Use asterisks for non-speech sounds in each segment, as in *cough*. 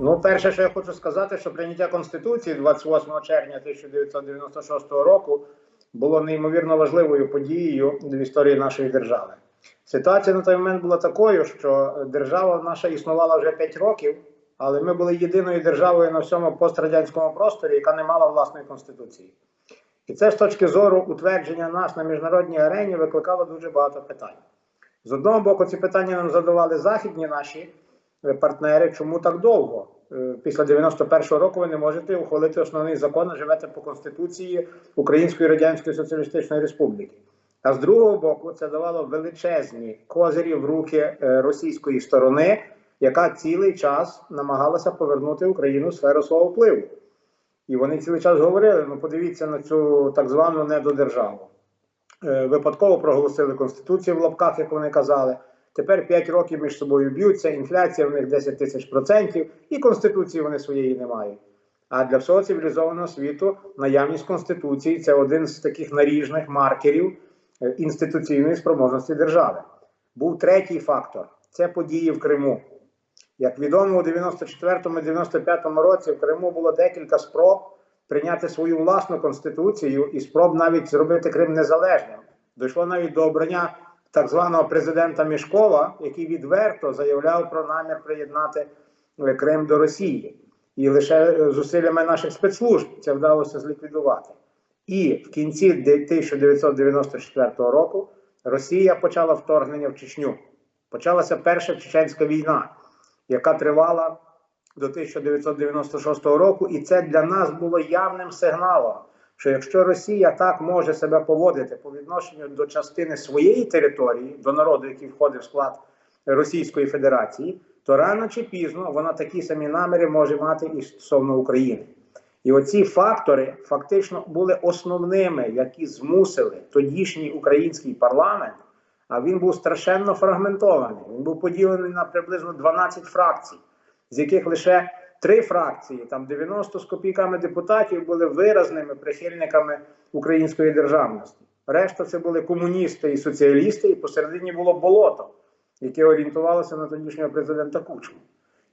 Ну, перше, що я хочу сказати, що прийняття Конституції 28 червня 1996 року було неймовірно важливою подією в історії нашої держави. Ситуація на той момент була такою, що держава наша існувала вже 5 років, але ми були єдиною державою на всьому пострадянському просторі, яка не мала власної конституції. І це з точки зору утвердження нас на міжнародній арені викликало дуже багато питань. З одного боку, ці питання нам задавали західні наші партнери, чому так довго? Е, Після 91-го року ви не можете ухвалити основний закон, а живете по Конституції Української Радянської Соціалістичної Республіки. А з другого боку, це давало величезні козирі в руки е, російської сторони, яка цілий час намагалася повернути Україну в сферу свого впливу. І вони цілий час говорили: ну подивіться на цю так звану недодержаву. Е, Випадково проголосили Конституцію в лапках, як вони казали. Тепер 5 років між собою б'ються, інфляція в них 10 тисяч процентів, і Конституції вони своєї не мають. А для всього цивілізованого світу наявність Конституції це один з таких наріжних маркерів е, інституційної спроможності держави. Був третій фактор це події в Криму. Як відомо, у 94-95 році в Криму було декілька спроб прийняти свою власну конституцію і спроб навіть зробити Крим незалежним. Дійшло навіть до обрання так званого президента Мішкова, який відверто заявляв про намір приєднати е, Крим до Росії. І лише е, зусиллями наших спецслужб це вдалося зліквідувати. І в кінці 1994 року Росія почала вторгнення в Чечню. Почалася перша чеченська війна, яка тривала до 1996 року, і це для нас було явним сигналом, що якщо Росія так може себе поводити по відношенню до частини своєї території, до народу, який входить в склад Російської Федерації, то рано чи пізно вона такі самі наміри може мати і стосовно України. І оці фактори фактично були основними, які змусили тодішній український парламент. А він був страшенно фрагментований. Він був поділений на приблизно 12 фракцій, з яких лише три фракції, там 90 з копійками депутатів, були виразними прихильниками української державності. Решта це були комуністи і соціалісти, і посередині було болото, яке орієнтувалося на тодішнього президента Кучму.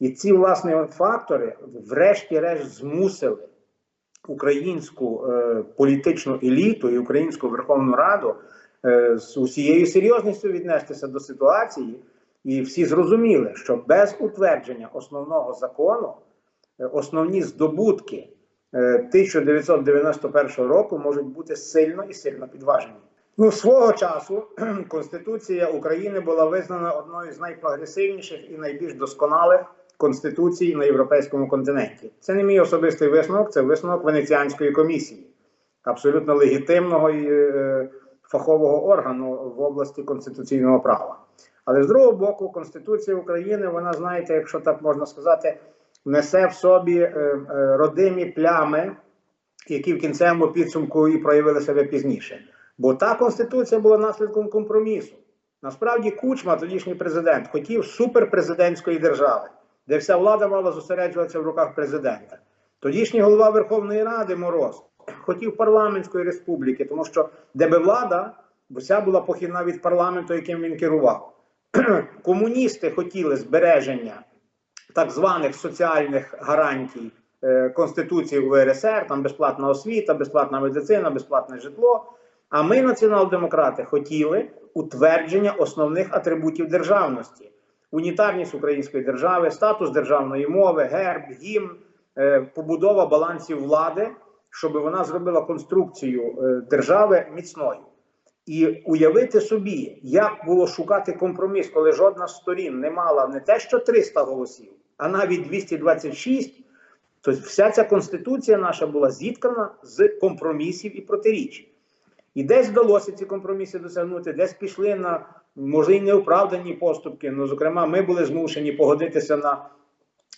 І ці власне фактори, врешті-решт, змусили українську е, політичну еліту і українську Верховну Раду е, з усією серйозністю віднестися до ситуації, і всі зрозуміли, що без утвердження основного закону основні здобутки е, 1991 року можуть бути сильно і сильно підважені. Ну, свого часу *clears throat* Конституція України була визнана одною з найпрогресивніших і найбільш досконалих конституцій на європейському континенті. Це не мій особистий висновок, це висновок Венеціанської комісії, абсолютно легітимного і е, фахового органу в області конституційного права. Але з другого боку, Конституція України, вона, знаєте, якщо так можна сказати, несе в собі е, е, родимі плями, які в кінцевому підсумку і проявили себе пізніше. Бо та конституція була наслідком компромісу. Насправді, Кучма, тодішній президент, хотів суперпрезидентської держави, де вся влада мала зосереджуватися в руках президента. Тодішній голова Верховної Ради Мороз хотів парламентської республіки, тому що де би влада, вся була похідна від парламенту, яким він керував. *clears throat* Комуністи хотіли збереження так званих соціальних гарантій е, Конституції УРСР, там безплатна освіта, безплатна медицина, безплатне житло. А ми, націонал-демократи, хотіли утвердження основних атрибутів державності: унітарність української держави, статус державної мови, герб, гімн, е, побудова балансів влади, щоб вона зробила конструкцію е, держави міцною. І уявити собі, як було шукати компроміс, коли жодна з сторін не мала не те, що 300 голосів, а навіть 226, то вся ця конституція наша була зіткана з компромісів і протиріч. І десь вдалося ці компроміси досягнути, десь пішли на може й неоправдані поступки. Ну, зокрема, ми були змушені погодитися на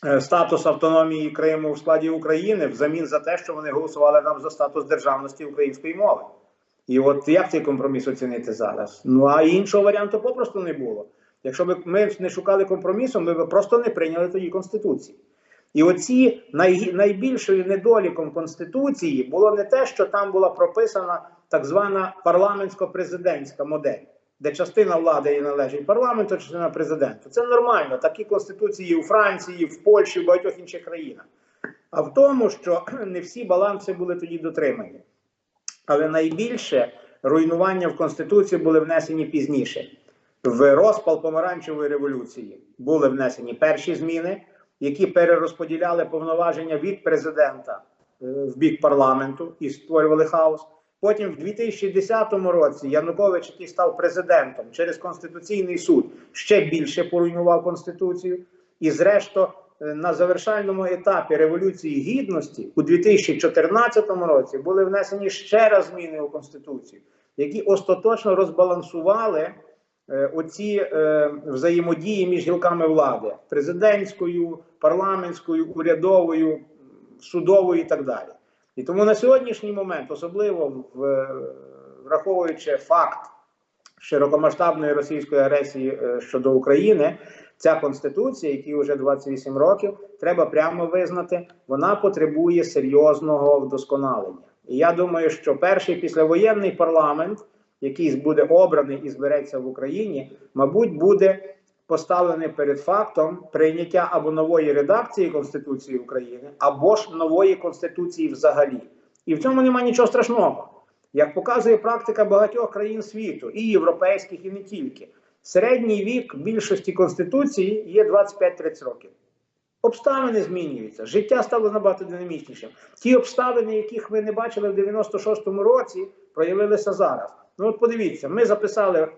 е, статус автономії Криму в складі України взамін за те, що вони голосували нам за статус державності української мови. І от як цей компроміс оцінити зараз? Ну а іншого варіанту попросту не було. Якщо б ми не шукали компромісу, ми б просто не прийняли тоді Конституції. І оці най, найбільшою недоліком Конституції було не те, що там була прописана так звана парламентсько-президентська модель. де частина влади і належить парламенту, частина президенту. Це нормально. Такі конституції у Франції, в Польщі, в багатьох інших країнах. А в тому, що *clears throat* не всі баланси були тоді дотримані. Але найбільше руйнування в Конституцію були внесені пізніше. В розпал помаранчевої революції були внесені перші зміни, які перерозподіляли повноваження від президента е, в бік парламенту і створювали хаос. Потім, в 2010 році, Янукович, який став президентом через Конституційний суд, ще більше поруйнував Конституцію. І, зрештою, е, на завершальному етапі Революції Гідності у 2014 році були внесені ще раз зміни у Конституцію, які остаточно розбалансували оці е, взаємодії між гілками влади президентською, парламентською, урядовою, судовою і так далі. І тому на сьогоднішній момент, особливо е, враховуючи факт широкомасштабної російської агресії е, щодо України, ця конституція, якій вже 28 років, треба прямо визнати, вона потребує серйозного вдосконалення. І я думаю, що перший післявоєнний парламент, який буде обраний і збереться в Україні, мабуть, буде поставлений перед фактом прийняття або нової редакції Конституції України, або ж нової конституції взагалі. І в цьому немає нічого страшного. Як показує практика багатьох країн світу, і європейських, і не тільки, середній вік більшості конституції є 25-30 років. Обставини змінюються, життя стало набагато динамічнішим. Ті обставини, яких ви не бачили в 96-му році, проявилися зараз. Ну от подивіться, ми записали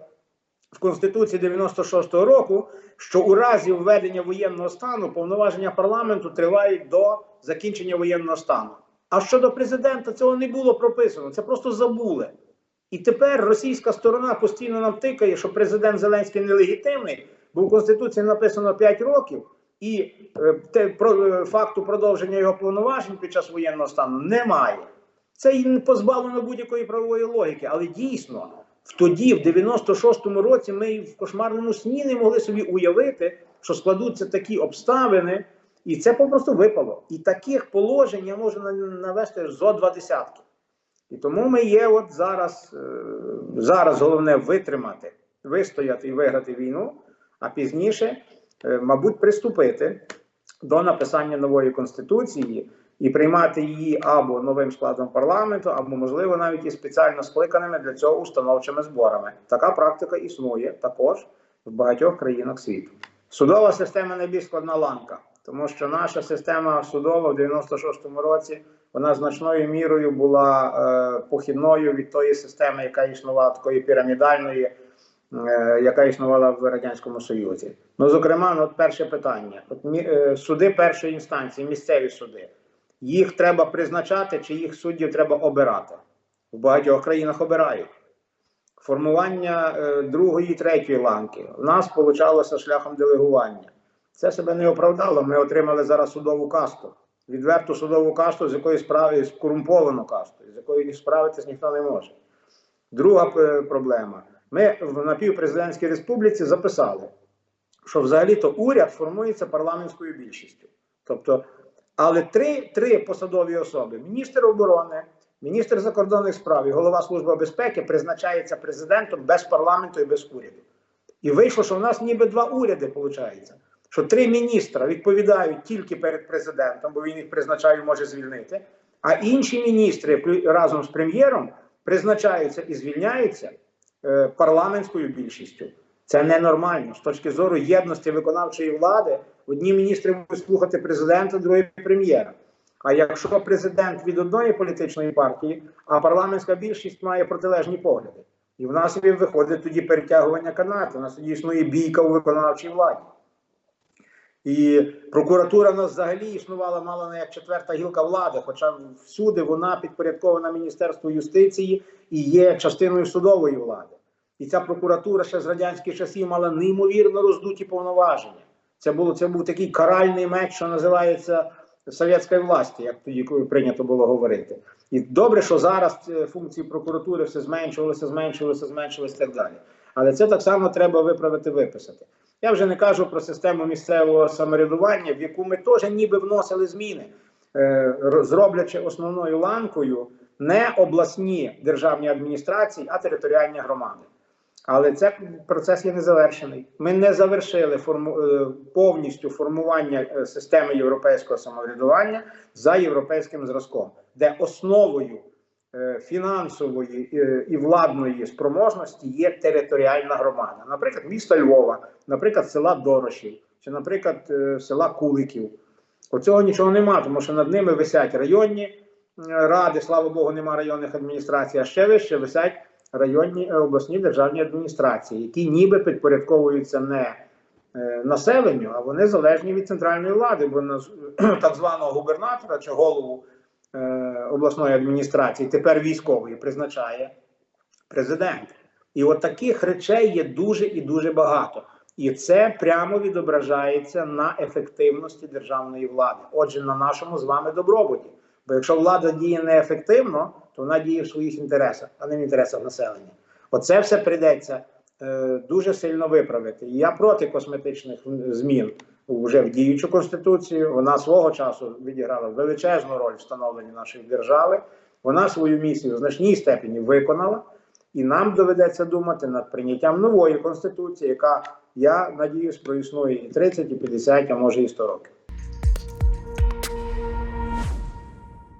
в Конституції 96-го року, що у разі введення воєнного стану повноваження парламенту тривають до закінчення воєнного стану. А щодо президента цього не було прописано, це просто забули. І тепер російська сторона постійно нам тикає, що президент Зеленський нелегітимний, бо в Конституції написано 5 років, і е, те, про, е, факту продовження його повноважень під час воєнного стану немає. Це і не позбавлено будь-якої правової логіки, але дійсно. В тоді, в 96-му році, ми в кошмарному сні не могли собі уявити, що складуться такі обставини, і це попросту випало. І таких положень я можу навести зо два десятки. І тому ми є от зараз, е, зараз головне витримати, вистояти і виграти війну, а пізніше, е, мабуть, приступити до написання нової конституції і приймати її або новим складом парламенту, або, можливо, навіть і спеціально скликаними для цього установчими зборами. Така практика існує також в багатьох країнах світу. Судова система найбільш складна ланка, тому що наша система судова в 96-му році вона значною мірою була е, похідною від тої системи, яка існувала такої пірамідальної, е, яка існувала в радянському Союзі. Ну, зокрема, ну, от перше питання: от мі- е, суди першої інстанції, місцеві суди, їх треба призначати, чи їх суддів треба обирати? В багатьох країнах обирають. Формування е, другої третьої ланки. У нас получалося шляхом делегування. Це себе не оправдало. Ми отримали зараз судову касту. Відверту судову касту, з якої справи скорумповану касту, з якою справитись ніхто не може. Друга е, проблема. Ми в напівпрезидентській республіці записали, що взагалі-то уряд формується парламентською більшістю. Тобто, але три, три посадові особи: міністр оборони, міністр закордонних справ і голова Служби безпеки призначається президентом без парламенту і без уряду. І вийшло, що в нас ніби два уряди, виходить. Що три міністра відповідають тільки перед президентом, бо він їх призначає, може звільнити. А інші міністри разом з прем'єром призначаються і звільняються е, парламентською більшістю. Це ненормально з точки зору єдності виконавчої влади. Одні міністри будуть слухати президента, другі прем'єра. А якщо президент від одної політичної партії, а парламентська більшість має протилежні погляди, і в нас виходить тоді перетягування канату. У нас тоді існує бійка у виконавчій владі. І прокуратура в нас взагалі існувала мало не як четверта гілка влади, хоча всюди вона підпорядкована Міністерству юстиції і є частиною судової влади. І ця прокуратура ще з радянських часів мала неймовірно роздуті повноваження. Це було це був такий каральний меч, що називається совєтської власті, як тоді прийнято було говорити. І добре, що зараз е, функції прокуратури все зменшувалися, зменшувалися, зменшувалися і так далі. Але це так само треба виправити, виписати. Я вже не кажу про систему місцевого самоврядування, в яку ми теж ніби вносили зміни, е, зроблячи основною ланкою не обласні державні адміністрації, а територіальні громади. Але цей процес є незавершений. Ми не завершили форму, е, повністю формування е, системи європейського самоврядування за європейським зразком, де основою е, фінансової і владної спроможності є територіальна громада. Наприклад, місто Львова, наприклад, села Дорошів, чи, наприклад, села Куликів. Оцього нічого нема, тому що над ними висять районні ради, слава Богу, нема районних адміністрацій, а ще вище висять районні е, обласні державні адміністрації, які ніби підпорядковуються не е, населенню, а вони залежні від центральної влади, бо *clears throat* так званого губернатора чи голову е, обласної адміністрації, тепер військової, призначає президент. І от таких речей є дуже і дуже багато. І це прямо відображається на ефективності державної влади. Отже, на нашому з вами добробуті. Бо якщо влада діє неефективно, то вона діє в своїх інтересах, а не в інтересах населення. Оце все прийдеться е, дуже сильно виправити. Я проти косметичних змін вже в діючу конституцію. Вона свого часу відіграла величезну роль в становленні нашої держави. Вона свою місію в значній степені виконала, і нам доведеться думати над прийняттям нової конституції, яка я надіюсь проіснує і 30, і 50, а може і 100 років.